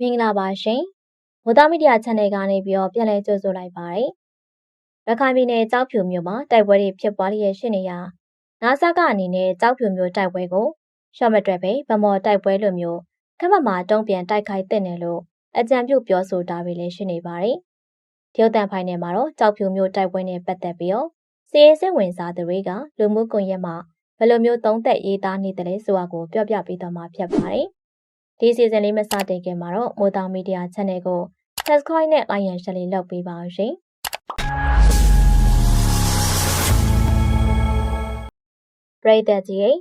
မင်္ဂလာပါရှင်။မိုးသားမီဒီယာ channel ကနေပြီးတော့ပြန်လည်ကြိုဆိုလိုက်ပါတယ်။ရခိုင်ပြည်နယ်ကြောက်ဖြူမြို့မှာတိုက်ပွဲတွေဖြစ်ပွားလျက်ရှိနေရာနာဆာကအနေနဲ့ကြောက်ဖြူမြို့တိုက်ပွဲကိုရှော့မတွက်ပဲဗမော်တိုက်ပွဲလိုမျိုးခက်မမှာတုံ့ပြန်တိုက်ခိုက်တဲ့နယ်လို့အကြံပြုပြောဆိုတာတွေလည်းရှိနေပါတယ်။တရုတ်တန်ဖိုင်နယ်မှာတော့ကြောက်ဖြူမြို့တိုက်ပွဲနဲ့ပတ်သက်ပြီးတော့စီရေးစစ်ဝင်စားသူတွေကလူမှုကွန်ရက်မှာဘယ်လိုမျိုးသုံးသက်ရေးသားနေတယ်လဲဆိုတာကိုပြောပြပေးသွားမှာဖြစ်ပါတယ်။ ဒီစီဇန်လေးမစတင်ခင်မှာတော့မိုးတောင်မီဒီယာ channel ကို subscribe နဲ့ like ရန်ရှယ်လေးလုပ်ပေးပါအောင်ရှင်။ပရိသတ်ကြီး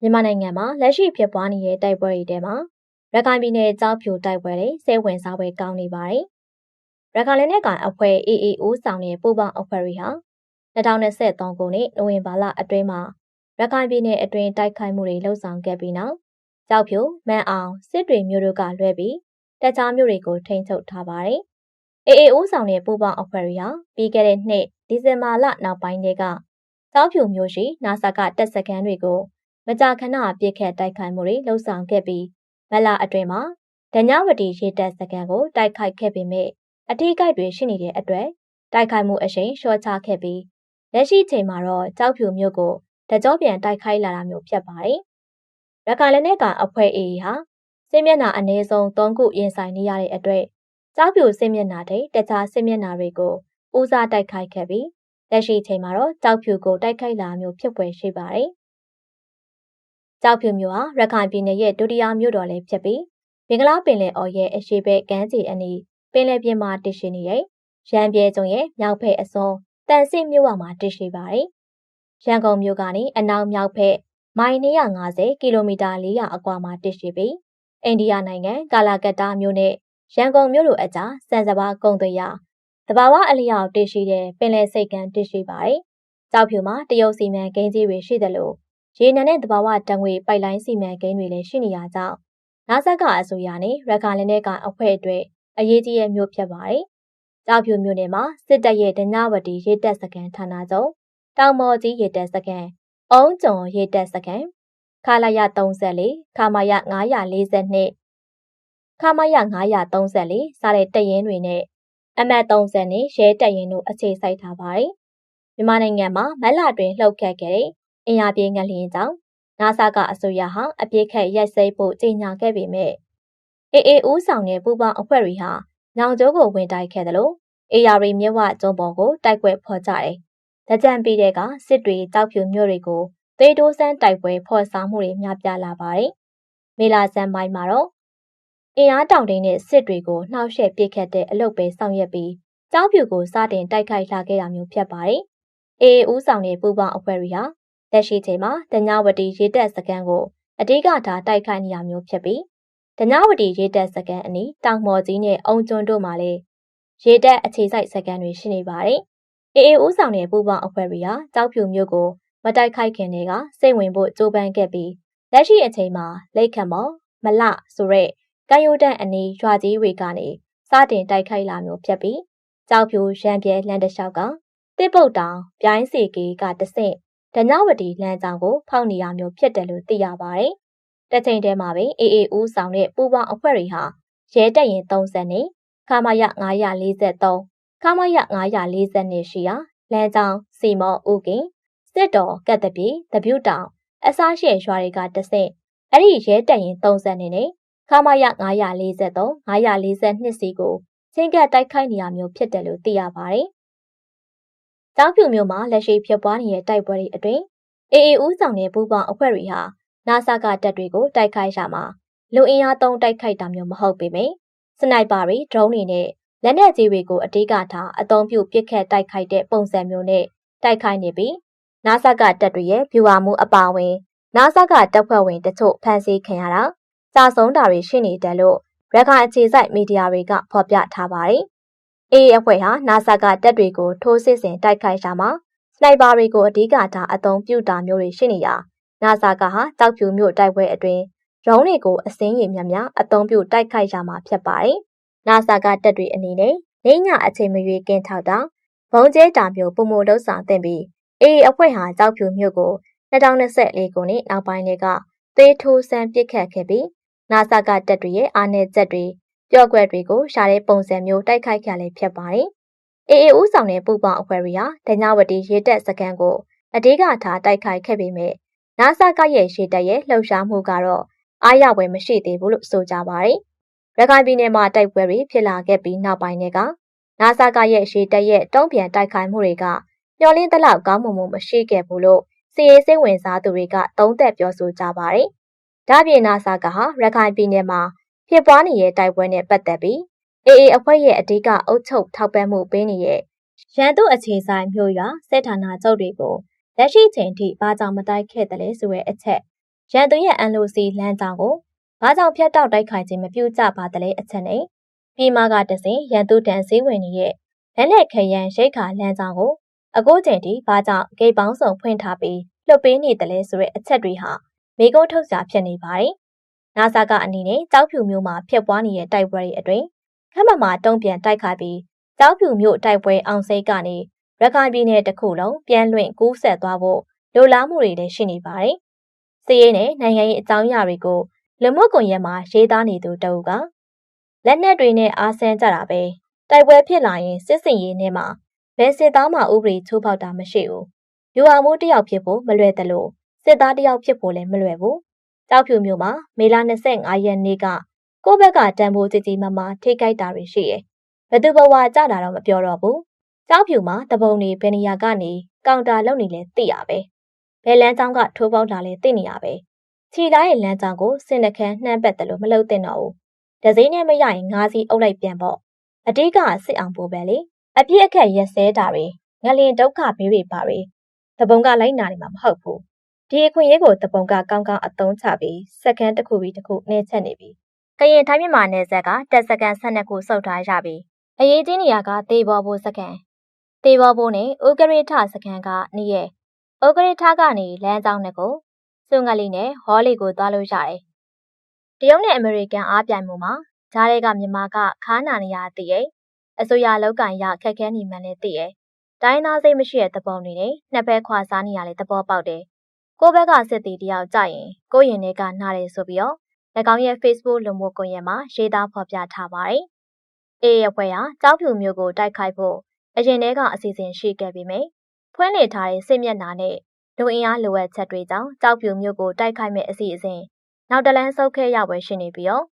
မြန်မာနိုင်ငံမှာလက်ရှိဖြစ်ပွားနေတဲ့တိုက်ပွဲတွေထဲမှာရခိုင်ပြည်နယ်ကြောက်ဖြူတိုက်ပွဲတွေစိတ်ဝင်စားပွဲကောင်းနေပါတယ်။ရခိုင်လက်နက်ကိုင်အဖွဲ့ AAO ဆောင်တဲ့ပူပေါင်းအဖွဲ့တွေဟာ2023ခုနှစ်နိုဝင်ဘာလအတွင်းမှာရခိုင်ပြည်နယ်အတွင်းတိုက်ခိုက်မှုတွေလှုပ်ဆောင်ခဲ့ပြီးနောက် ကြောက်ဖြူမန်အောင်စစ်တွေမျိုးတို့ကလွဲပြီးတခြားမျိုးတွေကိုထိန်းချုပ်ထားပါတယ်။ AAO ဆောင်တဲ့ပူပေါင်းအဖွဲ့တွေဟာပြီးခဲ့တဲ့နှစ်ဒီဇင်ဘာလနောက်ပိုင်းတွေကကြောက်ဖြူမျိုးရှိနာဆာကတပ်စခန်းတွေကိုမကြာခဏပြစ်ခတ်တိုက်ခိုက်မှုတွေလှုပ်ဆောင်ခဲ့ပြီးမလအတွင်းမှာဒညဝတီရေတပ်စခန်းကိုတိုက်ခိုက်ခဲ့ပေမဲ့အထီးကိုက်တွေရှိနေတဲ့အတွက်တိုက်ခိုက်မှုအရှိန်လျှော့ချခဲ့ပြီးလက်ရှိချိန်မှာတော့ကြောက်ဖြူမျိုးကိုတကြောပြန်တိုက်ခိုက်လာတာမျိုးဖြစ်ပါတယ်။ ရခိုင်လက်နက်ကောင်အဖွဲ့အေဟာစစ်မျက်နှာအနည်းဆုံး၃ခုရင်ဆိုင်နေရတဲ့အတွက်ကြောက်ဖြူစစ်မျက်နှာတွေတခြားစစ်မျက်နှာတွေကိုဦးစားတိုက်ခိုက်ခဲ့ပြီးလက်ရှိချိန်မှာတော့ကြောက်ဖြူကိုတိုက်ခိုက်လာမျိုးဖြစ်ပွယ်ရှိပါတယ်။ကြောက်ဖြူမျိုးဟာရခိုင်ပြည်နယ်ရဲ့ဒုတိယမြို့တော်လည်းဖြစ်ပြီးမင်္ဂလာပင်လယ်အော်ရဲ့အရှိဘက်ကမ်းခြေအနီးပင်လယ်ပြင်မှာတည်ရှိနေတဲ့ရန်ပြဲကျုံရဲ့မြောက်ဖက်အစွန်တန်စစ်မြို့ဝမှာတည်ရှိပါတယ်။ရန်ကုန်မြို့ကနေအနောက်မြောက်ဖက် မိုင်250ကီလိုမီတာ400အကွာမှာတည်ရှိပြီးအိန္ဒိယနိုင်ငံကာလာကတ္တာမြို့နဲ့ရန်ကုန်မြို့တို့အကြားစံစဘာကုံသွေရတဘာဝအလျောက်တည်ရှိတဲ့ပင်လယ်စိတ်ကမ်းတည်ရှိပါတယ်။ကြောက်ဖြူမှာတရုတ်စီမံကိန်းကြီးတွေရှိသလိုရေနံနဲ့တဘာဝတံငွေပိုက်လိုင်းစီမံကိန်းတွေလည်းရှိနေရကြောင်းနာဆက်ကအစိုးရနဲ့ရခိုင်လက်နက်ကိုင်အဖွဲ့အတွက်အရေးကြီးတဲ့မြို့ဖြစ်ပါတယ်။ကြောက်ဖြူမြို့နယ်မှာစစ်တပ်ရဲ့ဒညဝတီရေတပ်စခန်းဌာနချုပ်တောင်မော်ကြီးရေတပ်စခန်း အုံးကျုံရေတပ်စခန်းခလာရ34ခမာရ942ခမာရ934စတဲ့တပ်ရင်းတွေနဲ့အမတ်30နဲ့ရဲတပ်ရင်းတို့အခြေစိုက်ထားပါတယ်။မြန်မာနိုင်ငံမှာမက်လာတွင်လှုပ်ခတ်ခဲ့တဲ့အင်အားပြင်းငလျင်ကြောင့်နာဆာကအစိုးရဟာအပြစ်ခတ်ရိုက်စိတ်ဖို့ကြေညာခဲ့ပေမဲ့အေအေဦးဆောင်တဲ့ပူပေါင်းအဖွဲ့တွေဟာညောင်ကျိုးကိုဝင်တိုက်ခဲ့တယ်လို့အေယာရီမြဝကျုံပေါ်ကိုတိုက်ပွဲဖော်ကြတယ်။ တကြံပြီးတဲ့ကစစ်တွေတောက်ဖြူမြို့တွေကိုသေတိုးစမ်းတိုက်ပွဲဖော်ဆောင်မှုတွေများပြားလာပါတယ်။မေလာစံပိုင်းမှာတော့အင်အားတောင်တင်းတဲ့စစ်တွေကိုနှောက်ယှက်ပစ်ခတ်တဲ့အလုပ်ပဲဆောင်ရွက်ပြီးကြောက်ဖြူကိုစတင်တိုက်ခိုက်လာခဲ့တာမျိုးဖြစ်ပါတယ်။အေအေဦးဆောင်တဲ့ပူပေါင်းအဖွဲ့တွေဟာလက်ရှိချိန်မှာတညဝတီရေတပ်စခန်းကိုအဓိကထားတိုက်ခိုက်နေရမျိုးဖြစ်ပြီးဒညဝတီရေတပ်စကန်အနီးတောင်မော်ကြီးနဲ့အုံကျွန်းတို့မှာလည်းရေတပ်အခြေစိုက်စကန်တွေရှိနေပါတယ်။ အေအေဦးဆောင်တဲ့ပူပေါင်းအဖွဲ့တွေဟာကြောက်ဖြူမျိုးကိုမတိုက်ခိုက်ခင်တည်းကစိတ်ဝင်ဖို့ကြိုးပမ်းခဲ့ပြီးလက်ရှိအချိန်မှာလိတ်ခတ်မော်မလဆိုတဲ့ကံရိုးတန်းအနီးရွာကြီးတွေကနေစတင်တိုက်ခိုက်လာမျိုးဖြစ်ပြီးကြောက်ဖြူရံပြဲလမ်းတစ်လျှောက်ကတစ်ပုတ်တောင်ပြိုင်းစီကေကတဆင့်ဒညဝတီလမ်းကြောင်းကိုဖောက်နေရမျိုးဖြစ်တယ်လို့သိရပါတယ်။တစ်ချိန်တည်းမှာပဲအေအေဦးဆောင်တဲ့ပူပေါင်းအဖွဲ့တွေဟာရဲတပ်ရင်30နဲ့ခမာယ943 ခမာယ940နဲ့ရှိရာလမ်းကြောင်းစီမောဥကင်စစ်တော်ကတ်တပြေတပြုတ်တောင်အစားရှေရွာတွေကတဆင့်အဲ့ဒီရဲတပ်ရင်30နဲ့နဲ့ခမာယ943 942စီကိုချင်းကပ်တိုက်ခိုက်နေရမျိုးဖြစ်တယ်လို့သိရပါတယ်။တောင်ဖြူမျိုးမှာလက်ရှိဖြစ်ပွားနေတဲ့တိုက်ပွဲတွေအတွင်းအေအေဦးဆောင်တဲ့ပူပေါင်းအဖွဲ့တွေဟာနာဆာကတပ်တွေကိုတိုက်ခိုက်ရမှာလူအင်အားသုံးတိုက်ခိုက်တာမျိုးမဟုတ်ပေမယ့်စနိုက်ပါတွေဒရုန်းတွေနဲ့ လက်နက်ကြီးတွေကိုအဓိကထားအသုံးပြုပစ်ခတ်တိုက်ခိုက်တဲ့ပုံစံမျိုးနဲ့တိုက်ခိုက်နေပြီးနာဆာကတပ်တွေရဲ့ဗျူဟာမှုအပါအဝင်နာဆာကတပ်ဖွဲ့ဝင်တချို့ဖမ်းဆီးခံရတာကြာဆုံးတာတွေရှိနေတယ်လို့ရခိုင်အခြေစိုက်မီဒီယာတွေကဖော်ပြထားပါတယ်။အေးအဖွဲ့ဟာနာဆာကတပ်တွေကိုထိုးစစ်ဆင်တိုက်ခိုက်ရှာမှာစနိုက်ပါတွေကိုအဓိကထားအသုံးပြုတာမျိုးတွေရှိနေရာနာဆာကဟာတောက်ဖြူမြို့တိုက်ပွဲအတွင်းရုံးတွေကိုအစင်းရည်များများအသုံးပြုတိုက်ခိုက်ရမှာဖြစ်ပါတယ်။ နာဆာကတပ်တွေအနေနဲ့နေညအချိန်မရွေးကင်းထောက်တာဘုံကျဲတာမျိုးပုံမလှုပ်ဆောင်တင်ပြီးအေးအဖွဲ့ဟာတောက်ဖြူမြို့ကို2024ခုနှစ်နောက်ပိုင်းတွေကသေထိုးဆန်းပစ်ခတ်ခဲ့ပြီးနာဆာကတပ်တွေရဲ့အာဏာချက်တွေပျော့ကွက်တွေကိုရှာတဲ့ပုံစံမျိုးတိုက်ခိုက်ကြလည်းဖြစ်ပါတယ်။အေအေဦးဆောင်တဲ့ပူပေါင်းအဖွဲ့တွေဟာဒညဝတီရေတက်စကန်ကိုအဓိကထားတိုက်ခိုက်ခဲ့ပေမဲ့နာဆာကရဲ့ရေတက်ရဲ့လှုပ်ရှားမှုကတော့အားရပွဲမရှိသေးဘူးလို့ဆိုကြပါတယ်။ ရခိုင်ပြည်နယ်မှာတိုက်ပွဲတွေဖြစ်လာခဲ့ပြီးနောက်ပိုင်းတွေကနာဆာကရဲ့ရေတက်ရဲ့တုံ့ပြန်တိုက်ခိုက်မှုတွေကမျော်လင့်သလောက်ကောင်းမွန်မှုမရှိခဲ့ဘူးလို့စီရေးစိတ်ဝင်စားသူတွေကသုံးသပ်ပြောဆိုကြပါတယ်။ဒါပြင်နာဆာကဟာရခိုင်ပြည်နယ်မှာဖြစ်ပွားနေတဲ့တိုက်ပွဲနဲ့ပတ်သက်ပြီးအေအေအဖွဲ့ရဲ့အဓိကအုပ်ချုပ်ထောက်ပံ့မှုပေးနေတဲ့ရန်သူအခြေဆိုင်မျိုးရွာစစ်ဌာနချုပ်တွေကိုလက်ရှိချိန်ထိဘာကြောင့်မတိုက်ခဲ့တယ်လဲဆိုတဲ့အချက်ရန်သူရဲ့ NLC လမ်းကြောင်းကို ဘာကြောင့်ဖျက်တောက်တိုက်ခိုက်ခြင်းမပြုကြပါသလဲအချက်နဲ့ပြည်မကတစဉ်ရန်သူတန်စည်းဝင်နေတဲ့လက်လက်ခရန်ရိတ်ခါလမ်းကြောင်းကိုအခုချိန်ထိဘာကြောင့်ဂိတ်ပေါင်းစုံဖွင့်ထားပြီးလွတ်ပေးနေတယ်လဲဆိုတဲ့အချက်တွေဟာမိကုန်းထုတ်စာဖြစ်နေပါတယ်။နာဆာကအနေနဲ့ကြောက်ဖြူမျိုးမှာဖြစ်ပွားနေတဲ့တိုက်ပွဲတွေအတွင်းခက်မမှာတုံ့ပြန်တိုက်ခိုက်ပြီးကြောက်ဖြူမျိုးတိုက်ပွဲအောင်စိတ်ကနေရခိုင်ပြည်နယ်တစ်ခုလုံးပြန်လွင့်ကူးဆက်သွားဖို့လိုလားမှုတွေလည်းရှိနေပါတယ်။စီးရဲနဲ့နိုင်ငံရေးအကြောင်းအရာတွေကို လူမှုကွန်ရက်မှာရေးသားနေသူတအုပ်ကလက်နက်တွေနဲ့အားဆန်းကြတာပဲတိုက်ပွဲဖြစ်လာရင်စစ်စင်ရေးနဲ့မှာဘယ်စစ်သားမှဥပဒေချိုးဖောက်တာမရှိဘူး။ယူအောင်မှုတယောက်ဖြစ်ဖို့မလွယ်တယ်လို့စစ်သားတယောက်ဖြစ်ဖို့လည်းမလွယ်ဘူး။ကြောက်ဖြူမျိုးမှာမေလ25ရက်နေ့ကကိုယ့်ဘက်ကတန်ဖိုးကြီးကြီးမားမားထိခိုက်တာတွေရှိရဲ့။ဘသူဘဝကြတာတော့မပြောတော့ဘူး။ကြောက်ဖြူမှာတပုံနေဘယ်နေရာကနေကောင်တာလုပ်နေလဲသိရပဲ။ဘယ်လမ်းကြောင်းကထိုးပေါက်တာလဲသိနေရပဲ။ ခြီလာရဲ့လမ်းကြောင်းကိုစင်နှခမ်းနှမ်းပတ်တယ်လို့မလုပ်သင့်တော့ဘူး။ဒဇင်းနဲ့မရရင်ငါးစီးအုပ်လိုက်ပြန်ပေါ့။အတိကစစ်အောင်ပို့ပဲလေ။အပြစ်အခက်ရက်စဲတာတွေငလင်ဒုက္ခဘေးတွေပါတွေတပုံကလိုက်နာနေမှာမဟုတ်ဘူး။ဒီအခွင့်အရေးကိုတပုံကကောင်းကောင်းအသုံးချပြီးစက္ကန့်တစ်ခုပြီးတစ်ခုနှဲချက်နေပြီ။ကရင်ထိုင်းမြန်မာနယ်စပ်ကတက်စကန်12ခုစုပ်ထားရပြီ။အရေးကြီးနေရကတေဘောဘိုးစကန်တေဘောဘိုးနဲ့ဥကရိထစကန်ကနေရဲ့ဥကရိထကနေလမ်းကြောင်းနဲ့ကို စွန်ငလီနဲ့ဟောလီကိုသွားလို့ရတယ်။တရုတ်နဲ့အမေရိကန်အားပြိုင်မှုမှာဂျားတွေကမြန်မာကခါနာနေရတည်ရဲ့အစိုးရလောက်ကန်ရခက်ခဲနေမှန်းလည်းသိရဲ့တိုင်းသားစိတ်မရှိတဲ့သဘောတွေနဲ့နှစ်ဘက်ခွာစားနေရတဲ့သဘောပေါက်တယ်။ကိုယ့်ဘက်ကစစ်တီတယောက်ကြရင်ကိုယ့်ရင်ထဲကနားတယ်ဆိုပြီးတော့၎င်းရဲ့ Facebook လူမှုကွန်ရက်မှာရေးသားဖော်ပြထားပါတယ်။အေးရဲ့ဖွဲ့ဟာကြောက်ဖြူမျိုးကိုတိုက်ခိုက်ဖို့အရင်တည်းကအစီအစဉ်ရှိခဲ့ပေမယ့်ဖွင့်လှစ်ထားတဲ့စစ်မျက်နှာနဲ့ လူအင်အားလိုအပ်ချက်တွေကြောင့်ကြောက်ဖြူမျိုးကိုတိုက်ခိုက်မဲ့အစီအစဉ်နောက်တလန်းဆုတ်ခဲ့ရပွဲရှိနေပြီးတော့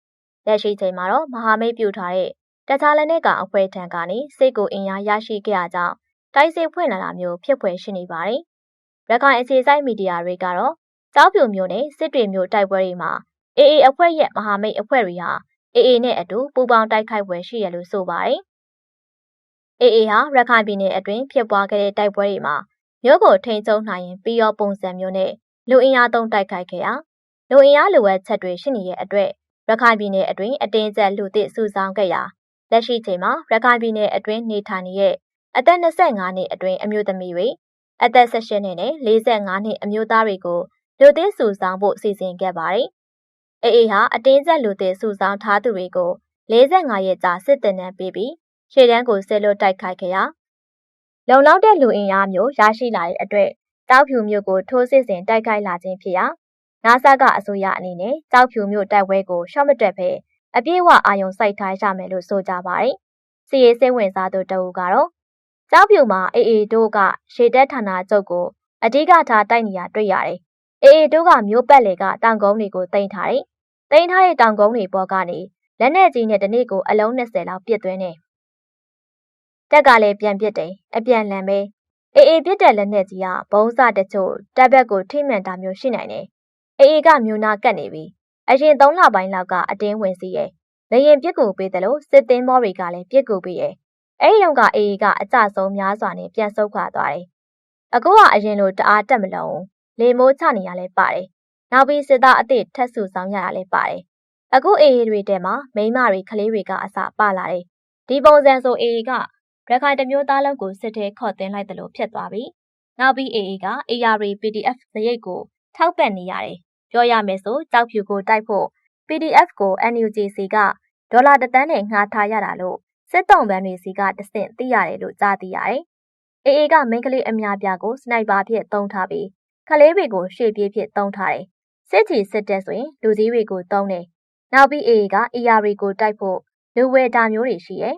လက်ရှိချိန်မှာတော့မဟာမိတ်ပြုထားတဲ့တခြားလက်နက်ကအဖွဲထံကနေစိတ်ကိုအင်အားရရှိခဲ့ရကြောင်းတိုက်စစ်ဖွင့်လာတာမျိုးဖြစ်ဖွယ်ရှိနေပါတယ်။ရခိုင်အခြေစိုက်မီဒီယာတွေကတော့ကြောက်ဖြူမျိုးနဲ့စစ်တွေမျိုးတိုက်ပွဲတွေမှာအေအေအဖွဲ့ရဲ့မဟာမိတ်အဖွဲ့တွေဟာအေအေနဲ့အတူပူးပေါင်းတိုက်ခိုက်ပွဲရှိရလို့ဆိုပါတယ်။အေအေဟာရခိုင်ပြည်နယ်အတွင်းဖြစ်ပွားခဲ့တဲ့တိုက်ပွဲတွေမှာ မြို့ကိုထိန်းချုပ်နိုင်ရင်ပြီးရောပုံစံမျိုးနဲ့လူအင်အားသုံးတိုက်ခိုက်ခဲ့ရာလူအင်အားလိုအပ်ချက်တွေရှိနေတဲ့အတွက်ရခိုင်ပြည်နယ်အတွင်းအတင်းကျပ်လူသစ်စုဆောင်းခဲ့ရာလက်ရှိချိန်မှာရခိုင်ပြည်နယ်အတွင်းနေထိုင်နေတဲ့အသက်25နှစ်အတွင်းအမျိုးသမီးတွေအသက်18နှစ်နဲ့45နှစ်အမျိုးသားတွေကိုလူသစ်စုဆောင်းဖို့စီစဉ်ခဲ့ပါတယ်။အေအေဟာအတင်းကျပ်လူသစ်စုဆောင်းထားသူတွေကို45ရက်ကြာစစ်တင်နှံပေးပြီးရှေ့တန်းကိုဆဲလို့တိုက်ခိုက်ခဲ့ရာ လုံလောက်တဲ့လူအင်အားမျိုးရရှိလာတဲ့အတွက်တောက်ဖြူမျိုးကိုထိုးစစ်ဆင်တိုက်ခိုက်လာခြင်းဖြစ်ရာနာဆာကအစိုးရအနေနဲ့တောက်ဖြူမျိုးတိုက်ပွဲကိုရှော့မတွက်ဖဲအပြည့်အဝအာရုံစိုက်ထားရမယ်လို့ဆိုကြပါတယ်။စီရေးစိတ်ဝင်စားသူတအူကတော့ကျောက်ဖြူမှာအေအေတို့ကရေတက်ဌာနချုပ်ကိုအဓိကထားတိုက်နေရတွေ့ရတယ်။အေအေတို့ကမျိုးပတ်လေကတောင်ကုန်းတွေကိုတင်ထားတယ်။တင်ထားတဲ့တောင်ကုန်းတွေပေါ်ကနေလက်နက်ကြီးနဲ့တနေ့ကိုအလုံး20လောက်ပစ်သွင်းတယ်။ တက်ကလည်းပြန်ပစ်တယ်။အပြန်လန်ပဲ။အေအေပစ်တဲ့လက်နက်ကြီးကဘုံစတချို့တပ်ဘက်ကိုထိမှန်တာမျိုးရှိနိုင်တယ်။အေအေကမျိုးနာကတ်နေပြီ။အရင်3လပိုင်းလောက်ကအတင်းဝင်စီရဲ့။လေရင်ပြစ်ကူပေးတယ်လို့စစ်သင်းမောတွေကလည်းပြစ်ကူပေးရဲ့။အဲဒီတော့ကအေအေကအကြဆုံးများစွာနဲ့ပြန်ဆုတ်ခွာသွားတယ်။အခုကအရင်လိုတအားတက်မလုံးလေမိုးချနေရလဲပါတယ်။နောက်ပြီးစစ်သားအသစ်ထက်ဆူဆောင်ရတာလဲပါတယ်။အခုအေအေတွေတဲမှာမိန်းမတွေကလေးတွေကအစပါလာတယ်။ဒီပုံစံဆိုအေအေက ရခိုင်တမျိုးသားလုံးကိုစစ်ထဲခေါ်တင်လိုက်တယ်လို့ဖြစ်သွားပြီ။နောက်ပြီးအေအေက AR PDF ဇရိတ်ကိုထောက်ပံ့နေရတယ်။ပြောရမယ်ဆိုကြောက်ဖြူကိုတိုက်ဖို့ PDF ကို NUGC ကဒေါ်လာတသန်းနဲ့ငှားထားရတာလို့စစ်တုံးပန်းတွေစီကတဆင့်သိရတယ်လို့ကြားသိရတယ်။အေအေကမိန်းကလေးအများပြားကိုစနိုက်ပါဖြစ်သုံးထားပြီးခလေးတွေကိုရှေ့ပြေးဖြစ်သုံးထားတယ်။စစ်ချီစစ်တက်ဆိုရင်လူကြီးတွေကိုသုံးတယ်။နောက်ပြီးအေအေက ER ကိုတိုက်ဖို့လူဝယ်တာမျိုးတွေရှိရဲ့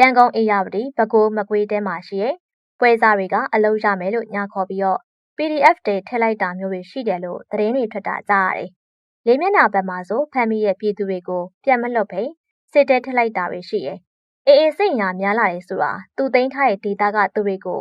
ရန်ကုန်အေရဝတီပဲခူးမကွေးတဲမှာရှိရဲ့ပွဲစားတွေကအလုပ်ရမယ်လို့ညာခေါ်ပြီးတော့ PDF တွေထည့်လိုက်တာမျိုးတွေရှိတယ်လို့သတင်းတွေထွက်တာကြားရတယ်။လေးမျက်နှာဘက်မှာဆိုဖမ်းမိရဲ့ပြည်သူတွေကိုပြန်မလွတ်ဖိစစ်တဲထည့်လိုက်တာတွေရှိရဲ့။အေးအေးစိတ်ညာများလာတယ်ဆိုတာသူသိမ်းထားတဲ့ဒေတာကသူတွေကို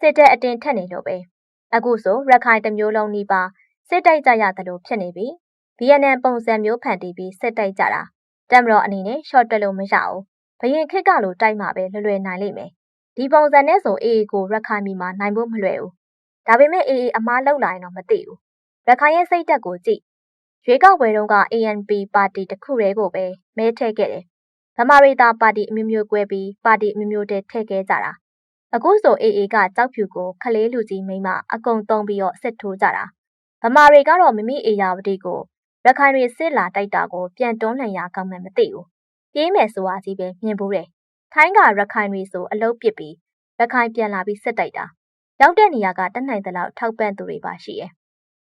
စစ်တဲအတင်းထက်နေလို့ပဲ။အခုဆိုရခိုင်တစ်မျိုးလုံးနီးပါစစ်တိုက်ကြရတယ်လို့ဖြစ်နေပြီ။ VNN ပုံစံမျိုးဖန်တီးပြီးစစ်တိုက်ကြတာ။တမ်မတော်အနေနဲ့ short တက်လို့မရဘူး။ ဘရင်ခစ်ကလို့တိုက်မှပဲလွယ်လွယ်နိုင်လိမ့်မယ်။ဒီပုံစံနဲ့ဆိုအေးအေးကိုရခိုင်ပြည်မှာနိုင်ဖို့မလွယ်ဘူး။ဒါပေမဲ့အေးအေးအမားလောက်လာရင်တော့မသိဘူး။ရခိုင်ရဲ့စိတ်တက်ကိုကြည့်။ရွေးကောက်ပွဲတုန်းက ANP ပါတီတစ်ခုတည်းကိုပဲမဲထည့်ခဲ့တယ်။ဗမာရိတာပါတီအမျိုးမျိုးကွဲပြီးပါတီအမျိုးမျိုးတည်းထည့်ခဲ့ကြတာ။အခုဆိုအေးအေးကကြောက်ဖြူကိုခလေးလူကြီးမိမအကုံတုံးပြီးတော့စစ်ထိုးကြတာ။ဗမာတွေကတော့မိမိအေယာဝတီကိုရခိုင်တွေစစ်လာတိုက်တာကိုပြန်တွန်းလှန်ရကောင်းမှမသိဘူး။ ပြေးမယ်ဆိုတာကြီးပဲမြင်ဘူးတယ်။ထိုင်းကရခိုင်တွေဆိုအလုတ်ပစ်ပြီးရခိုင်ပြန်လာပြီးစစ်တိုက်တာ။ရောက်တဲ့နေရာကတတ်နိုင်သလောက်ထောက်ပံ့သူတွေပါရှိရဲ့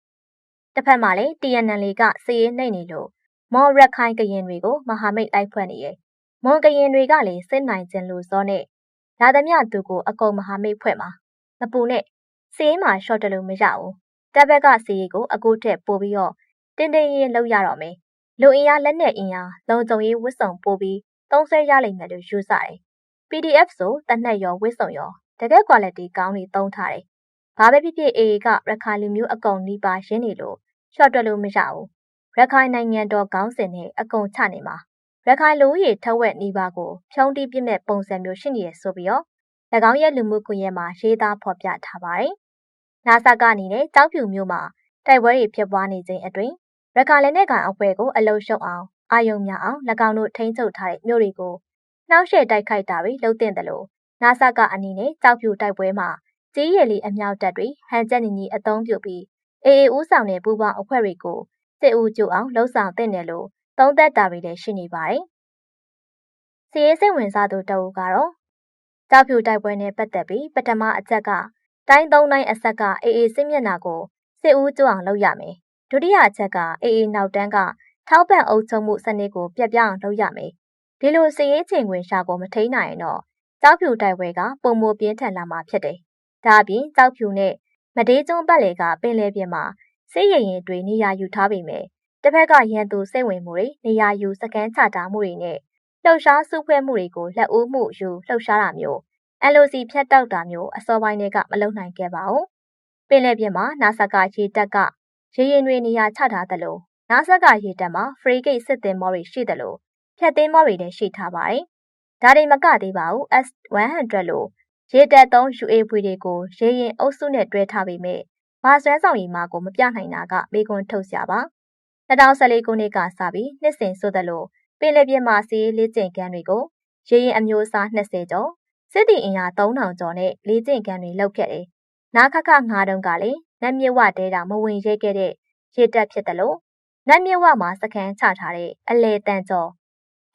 ။တစ်ဖက်မှာလည်း TNL ကစီးရေးနှိမ့်နေလို့မော်ရခိုင်ကရင်တွေကိုမဟာမိတ်လိုက်ဖွဲ့နေရဲ့။မွန်ကရင်တွေကလည်းစစ်နိုင်ခြင်းလို့စောနဲ့ဒါသမျှသူကိုအကုန်မဟာမိတ်ဖွဲ့မှာမပူနဲ့စီးရေးမှာ short တယ်လို့မရဘူး။တပ်ဘက်ကစီးရေးကိုအခုထက်ပိုပြီးတော့တင်းတင်းရင်လောက်ရတော့မယ်။ လူအင်အားလက်နက်အင်အားလုံခြုံရေးဝစ်စုံပို့ပြီးသုံးဆွဲရလိမ့်မယ်လို့ယူဆတယ်။ PDF ဆိုတနက်ရောဝစ်စုံရောတကယ် quality ကောင်းနေသုံးထားတယ်။ဘာပဲဖြစ်ဖြစ် AA ကရခိုင်လူမျိုးအကုန်နီးပါးရင်းနေလို့ရှော့တွက်လို့မရဘူး။ရခိုင်နိုင်ငံတော်ကောင်းစင်နဲ့အကုန်ချနေမှာ။ရခိုင်လူဦးရေထက်ဝက်နီးပါးကိုဖြုံးတိပြစ်မဲ့ပုံစံမျိုးရှိနေရဆိုပြီးတော့၎င်းရဲ့လူမှုကွန်ရက်မှာရေးသားဖော်ပြထားပါတယ်။နာဆာကနေနဲ့ကြောက်ဖြူမျိုးမှာတိုက်ပွဲတွေဖြစ်ပွားနေခြင်းအတွင် ရခိုင်လက်နက်ကန်အဖွဲ့ကိုအလုံရှုံအောင်အာယုံများအောင်၎င်းတို့ထိန်းချုပ်ထားတဲ့မြို့တွေကိုနှောက်ယှက်တိုက်ခိုက်တာတွေလုပ်တင်တယ်လို့နာဆာကအနေနဲ့ကြောက်ဖြူတိုက်ပွဲမှာကြီးရည်လီအမြောက်တပ်တွေဟန်ချက်ညီညီအသုံးပြုပြီးအေအေဦးဆောင်တဲ့ပူပေါင်းအဖွဲ့တွေကိုစစ်ဦးကျအောင်လှုံ့ဆော်တဲ့တယ်လို့သုံးသက်တာတွေလည်းရှိနေပါတယ်။စီရေးစိတ်ဝင်စားသူတအူကတော့ကြောက်ဖြူတိုက်ပွဲနဲ့ပတ်သက်ပြီးပထမအချက်ကတိုင်းသုံးတိုင်းအဆက်ကအေအေစစ်မျက်နှာကိုစစ်ဦးကျအောင်လုပ်ရမယ်။ ဒုတိယအချက်ကအေအေနောက်တန်းကထောက်ပံ့အုပ်ချုပ်မှုစနစ်ကိုပြပြအောင်လုပ်ရမယ်။ဒီလိုစီရေးချိန်ခွင်ရှာကိုမထိန်နိုင်ရင်တော့ကြောက်ဖြူတိုက်ပွဲကပုံမပြင်းထန်လာမှာဖြစ်တယ်။ဒါအပြင်ကြောက်ဖြူနဲ့မဒေးကျွန်းပတ်လေကပင်လယ်ပြင်မှာစစ်ရရင်တွေနေရာယူထားပေမဲ့တစ်ဖက်ကရန်သူစိတ်ဝင်မှုတွေနေရာယူစကန်ချတာမှုတွေနဲ့လှုပ်ရှားစုဖွဲ့မှုတွေကိုလက်ဦးမှုယူလှုပ်ရှားတာမျိုး LOC ဖြတ်တောက်တာမျိုးအစောပိုင်းတွေကမလုပ်နိုင်ခဲ့ပါဘူး။ပင်လယ်ပြင်မှာနာဆာကရေတပ်က ရေရင်တွေနေရာချထားသလိုနာဆာကရေတပ်မှာ free gate စစ်သင်္ဘောတွေရှိသလိုဖြတ်သင်းမောတွေလည်းရှိထားပါတယ်။ဒါတွေမကသေးပါဘူး S100 လို့ရေတပ်သုံး UAV တွေကိုရေရင်အုပ်စုနဲ့တွဲထားပေမဲ့ဘာဆွဲဆောင်ရည်မှာကိုမပြနိုင်တာကမေကွန်ထုတ်စရာပါ2014ခုနှစ်ကစပြီးနှစ်စဉ်ဆိုသလိုပင်လယ်ပြင်မှာစီးလေ့ကျင့်ခန်းတွေကိုရေရင်အမျိုးအစား20ကျော်စစ်တီအင်အား3000ကျော်နဲ့လေ့ကျင့်ခန်းတွေလုပ်ခဲ့တယ်။နာခခငါးတုံးကလည်း နတ်မြဝတဲတာမဝင်ရဲခဲ့တဲ့ရေတပ်ဖြစ်တယ်လို့နတ်မြဝမှာစခန်းချထားတဲ့အလေတန်ကျော်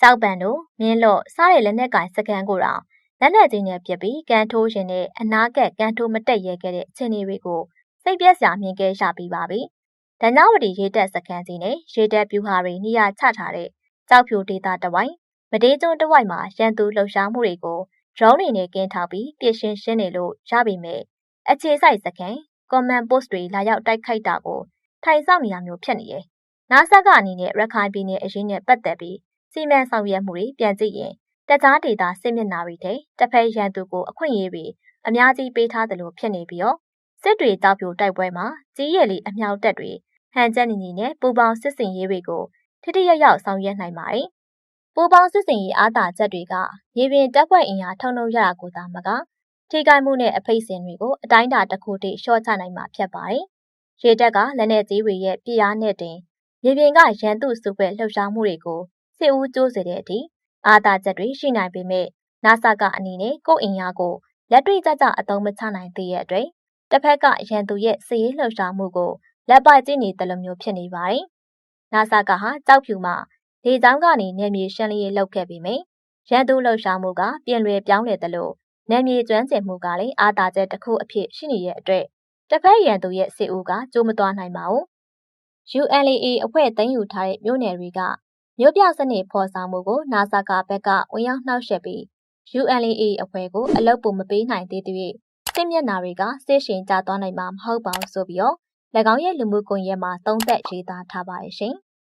ကြောက်ပန်တို့မြင်းလော့စားတဲ့လက်နက်ကင်စကန်ကိုတောင်လက်နက်ကြီးနဲ့ပြစ်ပြီးကန်ထိုးရင်နဲ့အနာကက်ကန်ထိုးမတက်ရဲခဲ့တဲ့အခြေအနေတွေကိုစိတ်ပြက်စရာမြင်ခဲ့ရပြီးပါပြီ။ဒဏ္ဍဝတီရေတက်စခန်းစီနဲ့ရေတက်ပြူဟာတွေနေရာချထားတဲ့ကြောက်ဖြူဒေတာတဝိုင်းမဒေးကျွန်းတဝိုက်မှာရန်သူလှုပ်ရှားမှုတွေကို drone တွေနဲ့ကင်းထောက်ပြီးပြစ်ရှင်းရှင်းနေလို့ရပြီမဲ့အခြေစိုက်စခန်း command post တွေလာရောက်တိုက်ခိုက်တာကိုထိုင်ဆောင်နေရမျိုးဖြစ်နေရဲ့။နာဆာကအနေနဲ့ရခိုင်ပြည်နယ်အရေးနဲ့ပတ်သက်ပြီးစီမံဆောင်ရွက်မှုတွေပြန်ကြည့်ရင်တခြားဒေသစစ်မျက်နှာတွေထဲတစ်ဖက်ရန်သူကိုအခွင့်အရေးတွေအများကြီးပေးထားသလိုဖြစ်နေပြီးတော့စစ်တွေတောက်ပြိုတိုက်ပွဲမှာကြီးရည်လီအမြောက်တက်တွေဟန်ချက်ညီညီနဲ့ပူပေါင်းစစ်စင်ရေးတွေကိုထိထိရောက်ရောက်ဆောင်ရွက်နိုင်ပါတယ်။ပူပေါင်းစစ်စင်ရေးအားသာချက်တွေကရေပြင်တပ်ဖွဲ့အင်အားထုံထုံရတာကိုသာမက ထိခိုက်မှုနဲ့အဖိတ်စင်တွေကိုအတိုင်းအတာတစ်ခုတည်းရှော့ချနိုင်မှာဖြစ်ပါတယ်။ရေတပ်ကလက်နက်ကြီးတွေရဲ့ပြည့်အားနဲ့တင်ရေပြင်ကရန်သူစုပဲလှုပ်ရှားမှုတွေကိုစစ်ဦးကျိုးစေတဲ့အထိအာသာချက်တွေရှိနိုင်ပေမဲ့နာဆာကအနေနဲ့ကိုယ်အင်အားကိုလက်တွေ့ကျကျအသုံးမချနိုင်သေးတဲ့အတွက်တစ်ဖက်ကရန်သူရဲ့စီးရေးလှုပ်ရှားမှုကိုလက်ပိုက်ကြည့်နေတယ်လို့မျိုးဖြစ်နေပါတယ်။နာဆာကဟာကြောက်ဖြူမှဒေချောင်းကနေနယ်မြေရှင်းလင်းရေးလုပ်ခဲ့ပြီးမြရန်သူလှုပ်ရှားမှုကပြင်လွယ်ပြောင်းလဲတယ်လို့ နယ်မြေကျွမ်းကျင်မှုကလည်းအာသာချက်တစ်ခုအဖြစ်ရှိနေတဲ့အတွက်တစ်ဖက်ရန်သူရဲ့စစ်ဦးကကြိုးမသွားနိုင်ပါဘူး။ ULA အဖွဲ့သိမ်းယူထားတဲ့မြို့နယ်တွေကမြို့ပြစနစ်ဖော်ဆောင်မှုကို NASA ကဘက်ကဝင်ရောက်နှောက်ယှက်ပြီး UNLA အဖွဲ့ကိုအလုပ်ပုံမပေးနိုင်သေးတဲ့စစ်မျက်နှာတွေကစစ်ရှင်ကြသွားနိုင်မှာမဟုတ်ပါဘူးဆိုပြီးတော့၎င်းရဲ့လူမှုကွန်ရက်မှာသုံးသက်ရေးသားထားပါတယ်ရှင်။